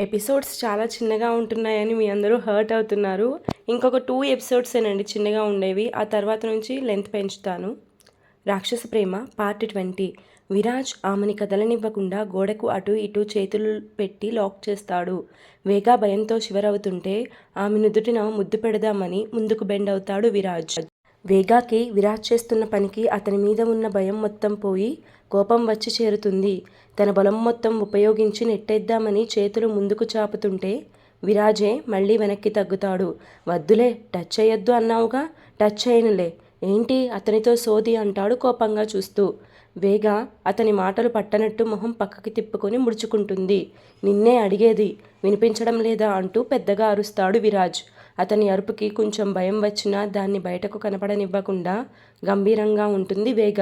Episodes చాలా చిన్నగా ఉంటున్నాయని మీ అందరూ హర్ట్ అవుతున్నారు. ఇంకొక టూ ఎపిసోడ్సేనండి చిన్నగా ఉండేవి. ఆ తర్వాత నుంచి లెంత్ పెంచుతాను. రాక్షస ప్రేమ పార్ట్ ట్వంటీ. విరాజ్ ఆమెని కదలనివ్వకుండా గోడకు అటు ఇటు చేతులు పెట్టి లాక్ చేస్తాడు. వేగా భయంతో శివరవుతుంటే ఆమె నుదుటిన ముద్దు పెడదామని ముందుకు బెండ్ అవుతాడు విరాజ్. వేగాకి విరాజ్ చేస్తున్న పనికి అతని మీద ఉన్న భయం మొత్తం పోయి కోపం వచ్చి చేరుతుంది. తన బలం మొత్తం ఉపయోగించి నెట్టేద్దామని చేతులు ముందుకు చాపుతుంటే విరాజే మళ్ళీ వెనక్కి తగ్గుతాడు. వద్దులే టచ్ చేయొద్దు అన్నావుగా. టచ్ చేయనులే. ఏంటి అతనితో సోది అంటాడు కోపంగా చూస్తూ. వేగా అతని మాటలు పట్టనట్టు మొహం పక్కకి తిప్పుకొని ముడుచుకుంటుంది. నిన్నే అడిగేది వినిపించడం లేదా అంటూ పెద్దగా అరుస్తాడు విరాజ్. అతని అరుపుకి కొంచెం భయం వచ్చినా దాన్ని బయటకు కనపడనివ్వకుండా గంభీరంగా ఉంటుంది వేగ.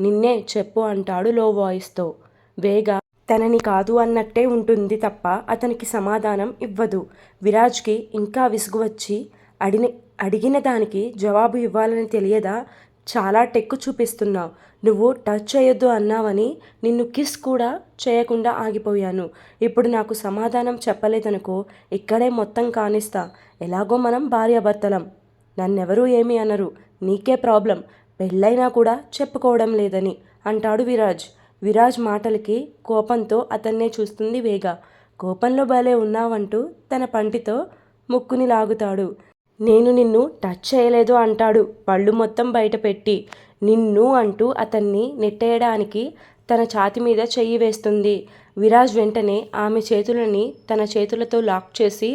నిన్నే చెప్పు అంటాడు లో వాయిస్తో వేగ తనని కాదు అన్నట్టే ఉంటుంది తప్ప అతనికి సమాధానం ఇవ్వదు. విరాజ్కి ఇంకా విసుగు వచ్చి అడిని అడిగిన దానికి జవాబు ఇవ్వాలని తెలియదా? చాలా టెక్కు చూపిస్తున్నావు. నువ్వు టచ్ చేయొద్దు అన్నావని నిన్ను కిస్ కూడా చేయకుండా ఆగిపోయాను. ఇప్పుడు నాకు సమాధానం చెప్పలేదనుకో ఇక్కడే మొత్తం కానిస్తా. ఎలాగో మనం భార్యాభర్తలం. నన్నెవరూ ఏమీ అనరు. నీకే ప్రాబ్లం పెళ్ళైనా కూడా చెప్పుకోవడం లేదని అంటాడు విరాజ్. విరాజ్ మాటలకి కోపంతో అతన్నే చూస్తుంది వేగ. కోపంలో భలే ఉన్నావంటూ తన పంటితో ముక్కుని లాగుతాడు. నేను నిన్ను టచ్ చేయలేదు అంటాడు. పళ్ళు మొత్తం బయటపెట్టి నిన్ను అంటూ అతన్ని నెట్టేయడానికి తన ఛాతి మీద చెయ్యి వేస్తుంది. విరాజ్ వెంటనే ఆమె చేతులని తన చేతులతో లాక్ చేసి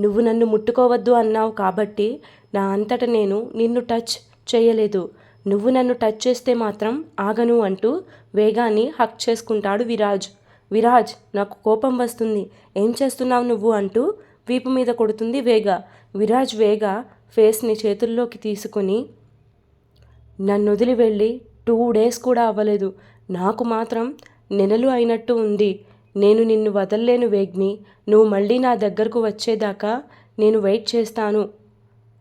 నువ్వు నన్ను ముట్టుకోవద్దు అన్నావు కాబట్టి నా అంతట నేను నిన్ను టచ్ చేయలేదు. నువ్వు నన్ను టచ్ చేస్తే మాత్రం ఆగను అంటూ వేగాన్ని హక్ చేసుకుంటాడు విరాజ్. విరాజ్ నాకు కోపం వస్తుంది. ఏం చేస్తున్నావు నువ్వు అంటూ వీపు మీద కొడుతుంది వేగ. విరాజ్ వేగ ఫేస్ని చేతుల్లోకి తీసుకుని నన్ను వదిలి వెళ్ళి టూ డేస్ కూడా అవ్వలేదు. నాకు మాత్రం నెలలు అయినట్టు ఉంది. నేను నిన్ను వదల్లేను వేగ్ని. నువ్వు మళ్ళీ నా దగ్గరకు వచ్చేదాకా నేను వెయిట్ చేస్తాను.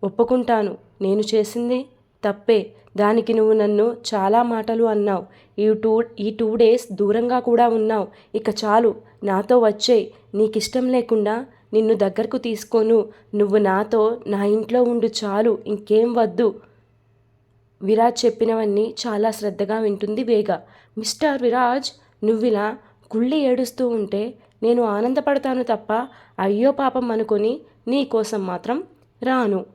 ఒప్పుకుంటాను. నేను చేసింది తప్పే. దానికి నువ్వు నన్ను చాలా మాటలు అన్నావు. ఈ టూ ఈ టూ డేస్ దూరంగా కూడా ఉన్నావు. ఇక చాలు నాతో వచ్చే నీకిష్టం లేకుండా నిన్ను దగ్గరకు తీసుకోను. నువ్వు నాతో నా ఇంట్లో ఉండు చాలు ఇంకేం వద్దు. విరాజ్ చెప్పినవన్నీ చాలా శ్రద్ధగా వింటుంది వేగ. మిస్టర్ విరాజ్ నువ్విలా కుళ్ళి ఏడుస్తూ ఉంటే నేను ఆనందపడతాను తప్ప అయ్యో పాపం అనుకొని నీకోసం మాత్రం రాను.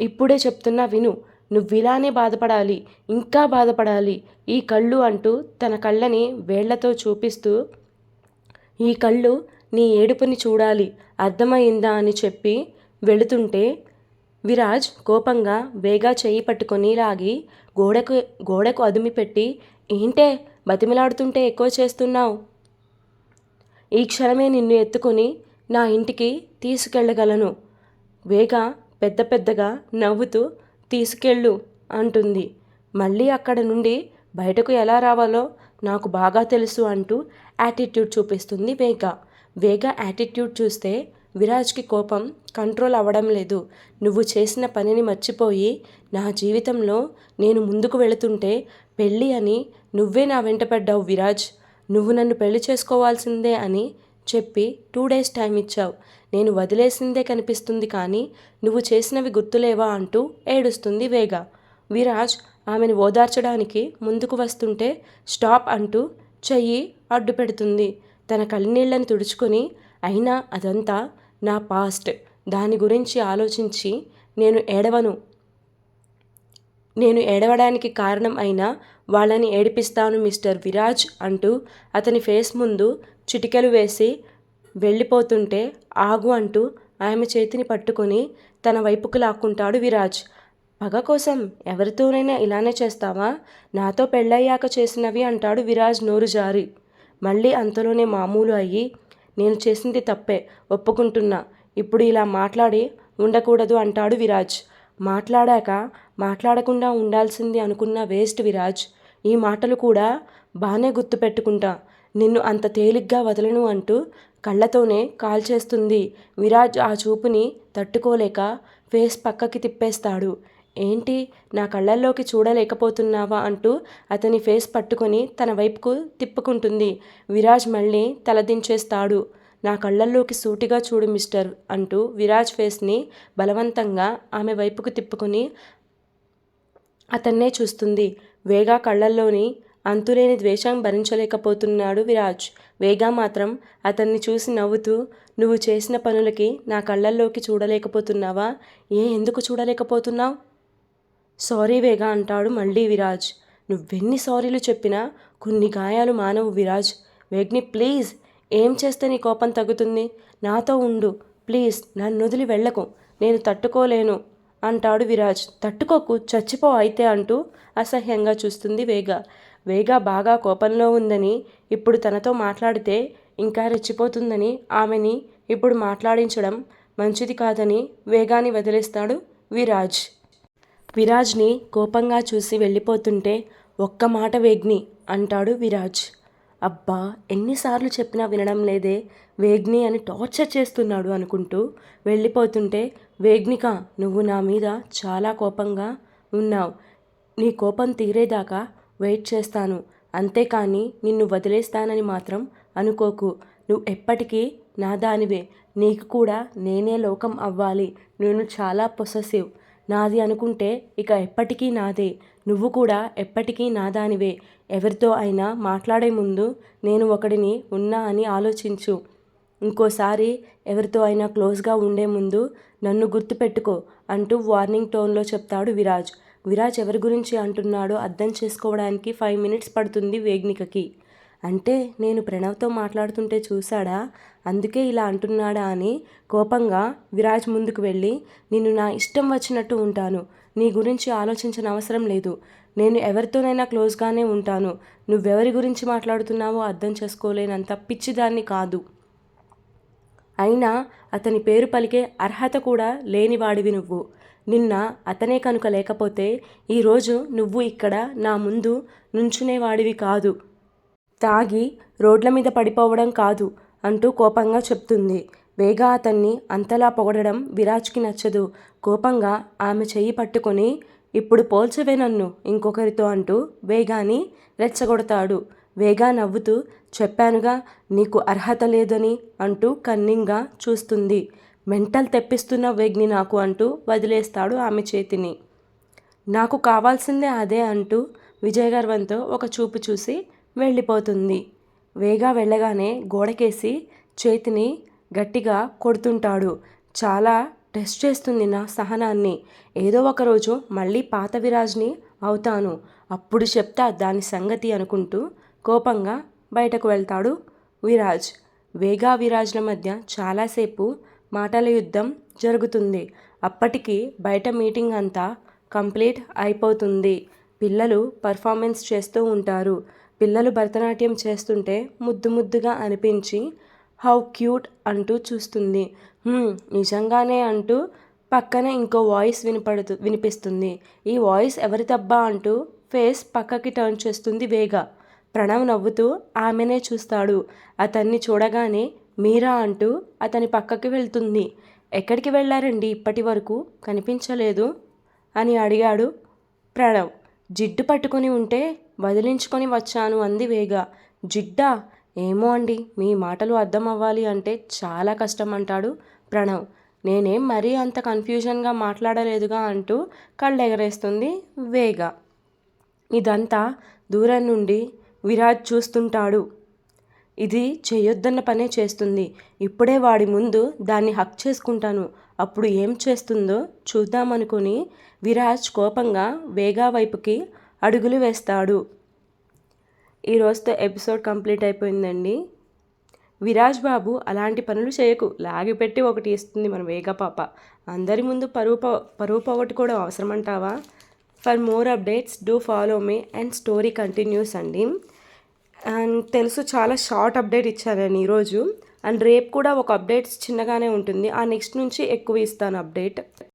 ఇప్పుడే చెప్తున్నా విను. నువ్విలానే బాధపడాలి ఇంకా బాధపడాలి. ఈ కళ్ళు అంటూ తన కళ్ళని వేళ్ళతో చూపిస్తూ ఈ కళ్ళు నీ ఏడుపుని చూడాలి అర్థమైందా అని చెప్పి వెళుతుంటే విరాజ్ కోపంగా వేగా చెయ్యి పట్టుకొని లాగి గోడకు గోడకు అదుమి పెట్టి ఏంటే బతిమిలాడుతుంటే ఎక్కువ చేస్తున్నావు? ఈ క్షణమే నిన్ను ఎత్తుకొని నా ఇంటికి తీసుకెళ్ళగలను. వేగా పెద్ద పెద్దగా నవ్వుతూ తీసుకెళ్ళు అంటుంది. మళ్ళీ అక్కడ నుండి బయటకు ఎలా రావాలో నాకు బాగా తెలుసు అంటూ యాటిట్యూడ్ చూపిస్తుంది వేగ. వేగ యాటిట్యూడ్ చూస్తే విరాజ్కి కోపం కంట్రోల్ అవ్వడం లేదు. నువ్వు చేసిన పనిని మర్చిపోయి నా జీవితంలో నేను ముందుకు వెళుతుంటే పెళ్ళి అని నువ్వే నా వెంట పడ్డావు విరాజ్. నువ్వు నన్ను పెళ్ళి చేసుకోవాల్సిందే అని చెప్పి టూ డేస్ టైం ఇచ్చావు. నేను వదిలేసిందే కనిపిస్తుంది కానీ నువ్వు చేసినవి గుర్తులేవా అంటూ ఏడుస్తుంది వేగ. విరాజ్ ఆమెను ఓదార్చడానికి ముందుకు వస్తుంటే స్టాప్ అంటూ చెయ్యి అడ్డు పెడుతుంది. తన కళ్ళనీళ్ళను తుడుచుకొని అయినా అదంతా నా పాస్ట్. దాని గురించి ఆలోచించి నేను ఏడవను. నేను ఏడవడానికి కారణం అయినా వాళ్ళని ఏడిపిస్తాను మిస్టర్ విరాజ్ అంటూ అతని ఫేస్ ముందు చిటికెలు వేసి వెళ్ళిపోతుంటే ఆగు అంటూ ఆమె చేతిని పట్టుకొని తన వైపుకు లాక్కుంటాడు విరాజ్. పగ కోసం ఎవరితోనైనా ఇలానే చేస్తావా? నాతో పెళ్ళయ్యాక చేసినవి అంటాడు విరాజ్ నోరు జారి. మళ్ళీ అంతలోనే మామూలు అయ్యి నేను చేసింది తప్పే ఒప్పుకుంటున్నా. ఇప్పుడు ఇలా మాట్లాడి ఉండకూడదు అంటాడు విరాజ్. మాట్లాడాక మాట్లాడకుండా ఉండాల్సింది అనుకున్న వేస్ట్ విరాజ్. ఈ మాటలు కూడా బాగానే గుర్తుపెట్టుకుంటా. నిన్ను అంత తేలిగ్గా వదలను అంటూ కళ్ళతోనే కాల్చేస్తుంది విరాజ్ ఆ చూపుని తట్టుకోలేక ఫేస్ పక్కకి తిప్పేస్తాడు. ఏంటి నా కళ్ళల్లోకి చూడలేకపోతున్నావా అంటూ అతని ఫేస్ పట్టుకొని తన వైపుకు తిప్పుకుంటుంది. విరాజ్ మళ్ళీ తలదించేస్తాడు. నా కళ్ళల్లోకి సూటిగా చూడు మిస్టర్ అంటూ విరాజ్ ఫేస్ని బలవంతంగా ఆమె వైపుకు తిప్పుకుని అతన్నే చూస్తుంది. వేగా కళ్ళల్లోని అంతులేని ద్వేషం భరించలేకపోతున్నాడు విరాజ్. వేగా మాత్రం అతన్ని చూసి నవ్వుతూ నువ్వు చేసిన పనులకి నా కళ్ళల్లోకి చూడలేకపోతున్నావా? ఏ ఎందుకు చూడలేకపోతున్నావు? సారీ వేగా అంటాడు మళ్ళీ విరాజ్. నువ్వెన్ని సారీలు చెప్పినా కొన్ని గాయాలు మానవు విరాజ్. వేగ్ని ప్లీజ్ ఏం చేస్తే నీ కోపం తగ్గుతుంది? నాతో ఉండు. ప్లీజ్ నన్ను వదిలి వెళ్ళకు. నేను తట్టుకోలేను అంటాడు విరాజ్. తట్టుకోకు చచ్చిపో అయితే అంటూ అసహ్యంగా చూస్తుంది వేగ. వేగా బాగా కోపంలో ఉందని ఇప్పుడు తనతో మాట్లాడితే ఇంకా రెచ్చిపోతుందని ఆమెని ఇప్పుడు మాట్లాడించడం మంచిది కాదని వేగాన్ని వదిలేస్తాడు విరాజ్. విరాజ్ని కోపంగా చూసి వెళ్ళిపోతుంటే ఒక్క మాట వేగ్ని అంటాడు విరాజ్. అబ్బా ఎన్నిసార్లు చెప్పినా వినడం లేదే వేగ్ని అని టార్చర్ చేస్తున్నాడు అనుకుంటూ వెళ్ళిపోతుంటే వేగ్నిక నువ్వు నా మీద చాలా కోపంగా ఉన్నావు. నీ కోపం తీరేదాకా వెయిట్ చేస్తాను. అంతేకాని నిన్ను వదిలేస్తానని మాత్రం అనుకోకు. నువ్వు ఎప్పటికీ నా దానివే. నీకు కూడా నేనే లోకం అవ్వాలి. నేను చాలా పొసెసివ్ నాది అనుకుంటే ఇక ఎప్పటికీ నాదే. నువ్వు కూడా ఎప్పటికీ నాదానివే ఎవరితో అయినా మాట్లాడే ముందు నేను ఒకడిని ఉన్నా అని ఆలోచించు. ఇంకోసారి ఎవరితో అయినా క్లోజ్గా ఉండే ముందు నన్ను గుర్తుపెట్టుకో అంటూ వార్నింగ్ టోన్లో చెప్తాడు విరాజ్. విరాజ్ ఎవరి గురించి అంటున్నాడో అర్థం చేసుకోవడానికి ఫైవ్ మినిట్స్ పడుతుంది వేగ్నికకి. అంటే నేను ప్రణవ్తో మాట్లాడుతుంటే చూశాడా? అందుకే ఇలా అంటున్నాడా అని కోపంగా విరాజ్ ముందుకు వెళ్ళి నిన్ను నా ఇష్టం వచ్చినట్టు ఉంటాను. నీ గురించి ఆలోచించిన అవసరం లేదు. నేను ఎవరితోనైనా క్లోజ్గానే ఉంటాను. నువ్వెవరి గురించి మాట్లాడుతున్నావో అర్థం చేసుకోలేనంత పిచ్చిదాన్ని కాదు. అయినా అతని పేరు పలికే అర్హత కూడా లేనివాడివి నువ్వు. నిన్న అతనే కనుక లేకపోతే ఈరోజు నువ్వు ఇక్కడ నా ముందు నుంచునేవాడివి కాదు. తాగి రోడ్ల మీద పడిపోవడం కాదు అంటూ కోపంగా చెప్తుంది. వేగా అతన్ని అంతలా పొగడడం విరాజ్కి నచ్చదు. కోపంగా ఆమె చెయ్యి పట్టుకొని ఇప్పుడు పోల్చవే నన్ను ఇంకొకరితో అంటూ వేగాని రెచ్చగొడతాడు. వేగా నవ్వుతూ చెప్పానుగా నీకు అర్హత లేదని అంటూ కన్నింగా చూస్తుంది. మెంటల్ తెప్పిస్తున్న వేగ్ని నాకు అంటూ వదిలేస్తాడు ఆమె చేతిని. నాకు కావాల్సిందే అదే అంటూ విజయగర్వంతో ఒక చూపు చూసి వెళ్ళిపోతుంది. వేగా వెళ్ళగానే గోడకేసి చేతిని గట్టిగా కొడుతుంటాడు. చాలా టెస్ట్ చేస్తుంది నా సహనాన్ని. ఏదో ఒకరోజు మళ్ళీ పాత విరాజ్ని అవుతాను. అప్పుడు చెప్తా దాని సంగతి అనుకుంటూ కోపంగా బయటకు వెళ్తాడు విరాజ్. వేగా విరాజ్ల మధ్య చాలాసేపు మాటల యుద్ధం జరుగుతుంది. అప్పటికి బయట మీటింగ్ అంతా కంప్లీట్ అయిపోతుంది. పిల్లలు పర్ఫార్మెన్స్ చేస్తూ ఉంటారు. పిల్లలు భరతనాట్యం చేస్తుంటే ముద్దు ముద్దుగా అనిపించి హౌ క్యూట్ అంటూ చూస్తుంది. నిజంగానే అంటూ పక్కన ఇంకో వాయిస్ వినపడుతు వినిపిస్తుంది. ఈ వాయిస్ ఎవరిదబ్బా అంటూ ఫేస్ పక్కకి టర్న్ చేస్తుంది వేగ. ప్రణవ్ నవ్వుతూ ఆమెనే చూస్తాడు. అతన్ని చూడగానే మీరా అంటూ అతని పక్కకి వెళ్తుంది. ఎక్కడికి వెళ్ళారండి ఇప్పటి వరకు? కనిపించలేదు అని అడిగాడు ప్రణవ్. జిడ్డు పట్టుకొని ఉంటే వదిలించుకొని వచ్చాను అంది వేగ. జిడ్డా? ఏమో అండి మీ మాటలు అర్థం అవ్వాలి అంటే చాలా కష్టం అంటాడు ప్రణవ్. నేనేం మరీ అంత కన్ఫ్యూజన్గా మాట్లాడలేదుగా అంటూ కళ్ళు ఎగరేస్తుంది వేగ. ఇదంతా దూరం నుండి విరాజ్ చూస్తుంటాడు. ఇది చేయొద్దన్న పనే చేస్తుంది. ఇప్పుడే వాడి ముందు దాన్ని హక్ చేసుకుంటాను. అప్పుడు ఏం చేస్తుందో చూద్దామనుకుని విరాజ్ కోపంగా వేగా వైపుకి అడుగులు వేస్తాడు. ఈ రోజుతో ఎపిసోడ్ కంప్లీట్ అయిపోయిందండి. విరాజ్ బాబు అలాంటి పనులు చేయకు. లాగిపెట్టి ఒకటి ఇస్తుంది మన వేగ పాప. అందరి ముందు పరువు పరువు పోగొట్టుకోవడం కూడా అవసరం అంటావా for more updates do follow me and story continues అండి. అండ్ తెలుసు చాలా షార్ట్ అప్డేట్ ఇచ్చారని ఈరోజు. అండ్ రేపు కూడా ఒక అప్డేట్స్ చిన్నగానే ఉంటుంది. ఆ నెక్స్ట్ నుంచి ఎక్కువ ఇస్తాను అప్డేట్.